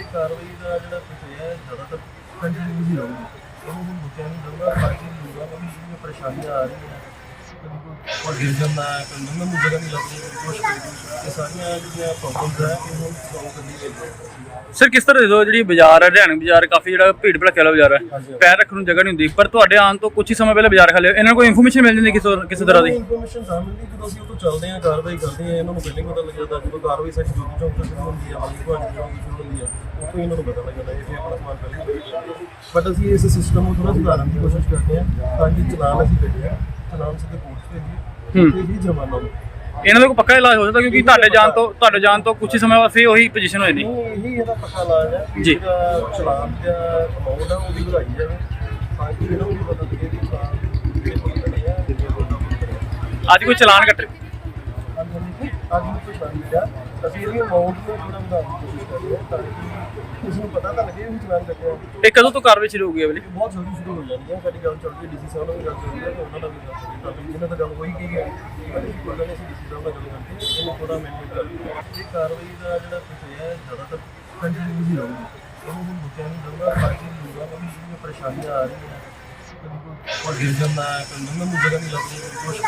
ਇਹ ਕਾਰਵਾਈ ਦਾ ਜਿਹੜਾ ਵਿਸ਼ਾ ਹੈ, ਜ਼ਿਆਦਾਤਰ ਕੰਟੀਨਿਊ ਹੀ ਰਹੂਗੀ। ਉਹਨੂੰ ਹੁਣ ਬੱਚਿਆਂ ਨਹੀਂ ਦਊਗਾ, ਬਾਕੀ ਲੋਕਾਂ ਨੂੰ ਵੀ ਜਿਹੜੀਆਂ ਪਰੇਸ਼ਾਨੀਆਂ ਆ ਰਹੀਆਂ ਕਦੀ ਗਿਰ ਜਾਂਦਾ ਹੈ ਕੋਈ ਲੰਘਣ ਨੂੰ ਜਗ੍ਹਾ ਨਹੀਂ ਕੋਈ ਕੁਛ। ਇਹ ਸਾਰੀਆਂ ਜਿਹੜੀਆਂ ਪ੍ਰੋਬਲਮਸ ਹੈ ਇਹ ਹੁਣ ਸੋਲਵ ਕਰਨੀ ਚਾਹੀਦੀ ਸਰ ਕਿਸ ਤਰ੍ਹਾਂ ਦੇ ਦੋ ਜਿਹੜੀ ਬਾਜ਼ਾਰ ਹੈ ਹਰਿਆਣਾ ਬਾਜ਼ਾਰ ਕਾਫੀ ਜਿਹੜਾ ਭੀੜ ਭੜੱਕੇ ਵਾਲਾ ਬਾਜ਼ਾਰ ਹੈ ਹਾਂਜੀ। ਪੈਰ ਰੱਖਣ ਨੂੰ ਜਗ੍ਹਾ ਨਹੀਂ ਹੁੰਦੀ ਪਰ ਤੁਹਾਡੇ ਆਉਣ ਤੋਂ ਕੁਝ ਹੀ ਸਮਾਂ ਪਹਿਲਾਂ ਬਾਜ਼ਾਰ ਖਾਲੀ। ਇਹਨਾਂ ਨੂੰ ਕੋਈ ਇਨਫੋਰਮੇਸ਼ਨ ਮਿਲ ਜਾਂਦੀ ਕਿਸੇ ਕਿਸੇ ਤਰ੍ਹਾਂ ਦੀ ਇਨਫੋਰਮੇਸ਼ਨ ਤਾਂ ਮਿਲਦੀ ਜਦੋਂ ਅਸੀਂ ਉਹ ਤੋਂ ਚੱਲਦੇ ਹਾਂ ਕਾਰਵਾਈ ਕਰਦੇ ਹਾਂ ਇਹਨਾਂ ਨੂੰ ਪਹਿਲਾਂ ਹੀ ਪਤਾ ਲੱਗ ਜਾਂਦਾ ਜਦੋਂ ਕਾਰਵਾਈ ਸਾਡੀ ਜੋਤੀ ਚੌਂਕ ਤੋਂ ਸ਼ੁਰੂ ਹੁੰਦੀ ਹੈ ਬਾਕੀ ਤੁਹਾਡੀ ਚੌਂਕ ਤੋਂ ਸ਼ੁਰੂ ਹੁੰਦੀ ਹੈ ਉੱਥੋਂ ਹੀ ਇਹਨਾਂ ਨੂੰ ਪਤਾ ਲੱਗ ਜਾਂਦਾ ਇਹ ਫਿਰ ਆਪਣਾ ਸਮਾਨ ਪਹਿਲਾਂ ਬਟ ਅਸੀਂ ਇਸ ਸਿਸਟਮ ਨੂੰ ਥੋੜਾ ਸੁਧਾਰਨ ਦੀ ਕੋਸ਼ਿਸ਼ ਕਰਦੇ ਹਾਂ ਤਾਂ ਕਿ ਚਲਾਨ ਅਸੀਂ ਕੱਢਿਆ ਚਲਾਨ ਸਿੱਧੇ ਭੇਜੀਏ ਤੇ ਹੀ ਨੂੰ ਇਹਨਾਂ ਦਾ ਕੋਈ ਪੱਕਾ ਇਲਾਜ ਹੋ ਸਕਦਾ ਕਿਉਂਕਿ ਤੁਹਾਡੇ ਜਾਣ ਤੋਂ ਤੁਹਾਡੇ ਜਾਣ ਤੋਂ ਕੁਝ ਹੀ ਸਮਾਂ ਬਾਅਦ ਫੇਰ ਉਹੀ ਪੋਜੀਸ਼ਨ ਹੋ ਜਾਂਦੀ ਨਹੀਂ ਇਹੀ ਇਹਦਾ ਪੱਕਾ ਇਲਾਜ ਹੈ ਜੀ। ਜਿਹੜਾ ਚਲਾਨ ਦਾ ਅਮਾਉਂਟ ਹੈ ਉਹ ਵੀ ਵਧਾਈ ਜਾਵੇ। ਤਾਂ ਕਿ ਇਹਨਾਂ ਨੂੰ ਵੀ ਪਤਾ ਲੱਗੇ ਕਿ ਚਲਾਨ ਕਿੰਨੇ ਨਹੀਂ ਕਰਿਆ ਅੱਜ ਕੋਈ ਚਲਾਨ ਕੱਟ ਅੱਜ ਨੂੰ ਕੋਈ ਚਲਾਨ ਮਿਲਿਆ ਅਸੀਂ ਇਹਦੀ ਅਮਾਉਂਟ ਨੂੰ ਥੋੜਾ ਵਧਾਉਣ ਦੀ ਕੋਸ਼ਿਸ਼ ਕਰ ਰਹੇ ਹਾਂ ਤਾਂ ਕਿ ਕਿਸੇ ਨੂੰ ਪਤਾ ਤਾਂ ਲੱਗੇ ਵੀ ਚਲਾਨ ਕੱਟਿਆ ਇਹ ਕਦੋਂ ਤੋਂ ਕਾਰਵਾਈ ਸ਼ੁਰੂ ਹੋ ਗਈ ਹੈ ਅਗਲੀ ਇਹ ਬਹੁਤ ਜਲਦੀ ਸ਼ੁਰੂ ਹੋ ਜਾਣੀ ਹੈ। ਸਾਡੀ ਗੱਲ ਚੱਲ ਰਹੀ ਹੈ ਡੀਸੀ ਸਾਹਿਬ ਨਾਲ ਵੀ ਗੱਲ ਚੱਲ ਰਹੀ ਹੈ ਤੇ ਉਹਨਾਂ ਨਾਲ ਵੀ ਗੱਲ ਚੱਲ ਰਹੀ ਹੈ। ਜਿਹਨਾਂ ਨਾਲ ਗੱਲ ਹੋਈ ਗਈ ਹੈ? ਕੋਈ ਗੱਲ ਨਹੀਂ ਡੀਸੀ ਸਾਹਿਬ ਨਾਲ ਗੱਲ ਕਰਕੇ ਇਹਨੂੰ ਥੋੜਾ ਮੈਨੇਜ ਕਰ ਇਹ ਕਾਰਵਾਈ ਦਾ ਜਿਹੜਾ ਵਿਸ਼ਾ ਹੈ ਜ਼ਿਆਦਾਤਰ ਕੰਟੀਨਿਊ ਹੀ ਰਹੂਗੀ। ਉਹਨੂੰ ਹੁਣ ਬੱਚਿਆਂ ਨੂੰ ਦਊਗਾ ਬਾਕੀ ਲੋਕਾਂ ਨੂੰ ਵੀ ਜਿਹੜੀਆਂ ਪਰੇਸ਼ਾਨੀਆਂ ਆ ਰਹੀਆਂ ਕਦੀ ਗਿਰ ਜਾਂਦਾ ਹੈ ਕੋਈ ਲੰਘਣ ਨੂੰ ਜਗ੍ਹਾ ਨਹੀਂ ਕੋਈ ਕੁਛ।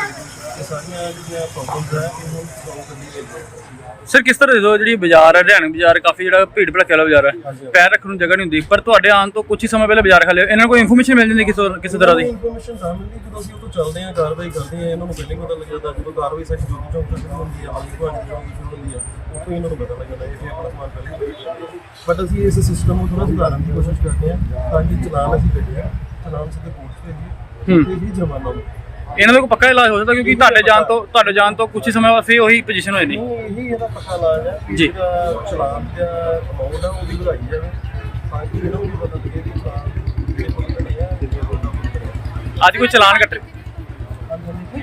ਇਹ ਸਾਰੀਆਂ ਜਿਹੜੀਆਂ ਪ੍ਰੋਬਲਮਸ ਹੈ ਇਹ ਹੁਣ ਸੋਲਵ ਕਰਨੀ ਚਾਹੀਦੀ ਸਰ ਕਿਸ ਤਰ੍ਹਾਂ ਦੇ ਦੋ ਜਿਹੜੀ ਬਾਜ਼ਾਰ ਹੈ ਹਰਿਆਣਾ ਬਾਜ਼ਾਰ ਕਾਫੀ ਜਿਹੜਾ ਭੀੜ ਭੜੱਕੇ ਵਾਲਾ ਬਾਜ਼ਾਰ ਹੈ ਹਾਂਜੀ। ਪੈਰ ਰੱਖਣ ਨੂੰ ਜਗ੍ਹਾ ਨਹੀਂ ਹੁੰਦੀ ਪਰ ਤੁਹਾਡੇ ਆਉਣ ਤੋਂ ਕੁਝ ਹੀ ਸਮਾਂ ਪਹਿਲਾਂ ਬਾਜ਼ਾਰ ਖਾਲੀ। ਇਹਨਾਂ ਨੂੰ ਕੋਈ ਇਨਫੋਰਮੇਸ਼ਨ ਮਿਲ ਜਾਂਦੀ ਕਿਸੇ ਕਿਸੇ ਤਰ੍ਹਾਂ ਦੀ ਇਨਫੋਰਮੇਸ਼ਨ ਤਾਂ ਮਿਲਦੀ ਜਦੋਂ ਅਸੀਂ ਉਹ ਤੋਂ ਚੱਲਦੇ ਹਾਂ ਕਾਰਵਾਈ ਕਰਦੇ ਹਾਂ ਇਹਨਾਂ ਨੂੰ ਪਹਿਲਾਂ ਹੀ ਪਤਾ ਲੱਗ ਜਾਂਦਾ ਜਦੋਂ ਕਾਰਵਾਈ ਸਾਡੀ ਜੋਤੀ ਚੌਂਕ ਤੋਂ ਸ਼ੁਰੂ ਹੁੰਦੀ ਹੈ ਬਾਕੀ ਤੁਹਾਡੀ ਚੌਂਕ ਤੋਂ ਸ਼ੁਰੂ ਹੁੰਦੀ ਹੈ ਹੀ ਇਹਨਾਂ ਨੂੰ ਪਤਾ ਲੱਗ ਜਾਂਦਾ ਇਹ ਫਿਰ ਆਪਣਾ ਸਮਾਨ ਪਹਿਲਾਂ ਬਟ ਅਸੀਂ ਇਸ ਸਿਸਟਮ ਨੂੰ ਥੋੜਾ ਸੁਧਾਰਨ ਦੀ ਕੋਸ਼ਿਸ਼ ਕਰਦੇ ਹਾਂ ਤਾਂ ਕਿ ਚਲਾਨ ਅਸੀਂ ਕੱਢਿਆ ਨੂੰ ਇਹਨਾਂ ਦਾ ਕੋਈ ਪੱਕਾ ਇਲਾਜ ਹੋ ਸਕਦਾ ਕਿਉਂਕਿ ਤੁਹਾਡੇ ਜਾਣ ਤੋਂ ਤੁਹਾਡੇ ਜਾਣ ਤੋਂ ਕੁਝ ਹੀ ਸਮਾਂ ਬਾਅਦ ਫੇਰ ਉਹੀ ਪੋਜੀਸ਼ਨ ਹੋ ਜਾਂਦੀ ਨਹੀਂ ਇਹੀ ਇਹਦਾ ਪੱਕਾ ਇਲਾਜ ਹੈ ਕਿ ਜੀ। ਜਿਹੜਾ ਚਲਾਨ ਦਾ ਅਮਾਉਂਟ ਹੈ ਉਹ ਵੀ ਵਧਾਈ ਜਾਵੇ ਤਾਂ ਕਿ ਇਹਨਾਂ ਨੂੰ ਵੀ ਪਤਾ ਲੱਗੇ ਕਿ ਚਲਾਨ ਕਿੰਨੇ ਕਰਿਆ ਕਿੰਨੇ ਅੱਜ ਕੋਈ ਚਲਾਨ ਕੱਟ ਅੱਜ ਨੂੰ ਕੋਈ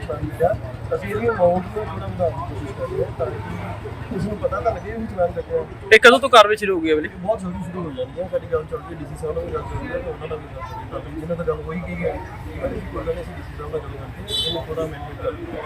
ਚਲਾਨ ਮਿਲਿਆ ਅਸੀਂ ਇਹਦੀ ਅਮਾਉਂਟ ਨੂੰ ਥੋੜਾ ਵਧਾਉਣ ਦੀ ਕੋਸ਼ਿਸ਼ ਕਰ ਰਹੇ ਹਾਂ ਤਾਂ ਕਿ ਕਿਸੇ ਨੂੰ ਪਤਾ ਤਾਂ ਲੱਗੇ ਵੀ ਚਲਾਨ ਇਹ ਕਦੋਂ ਤੋਂ ਕਾਰਵਾਈ ਸ਼ੁਰੂ ਹੋ ਗਈ ਹੈ ਇਹ ਬਹੁਤ ਜਲਦੀ ਸ਼ੁਰੂ ਹੋ ਜਾਣੀ ਹੈ। ਸਾਡੀ ਗੱਲ ਚੱਲ ਰਹੀ ਡੀਸੀ ਸਾਹਿਬ ਨਾਲ ਵੀ ਗੱਲ ਚੱਲ ਰਹੀ ਹੈ ਤੇ ਉਹਨਾਂ ਨਾਲ ਵੀ ਗੱਲ ਚੱਲ ਰਹੀ ਹੈ। ਜਿਹਨਾਂ ਨਾਲ ਗੱਲ ਹੋਈ ਗਈ ਹੈ ਇਹ ਕੋਈ ਗੱਲ ਨਹੀਂ ਡੀਸੀ ਸਾਹਿਬ ਨਾਲ ਗੱਲ ਕਰਕੇ ਇਹਨੂੰ ਥੋੜਾ ਮੈਨੇਜ ਕਰ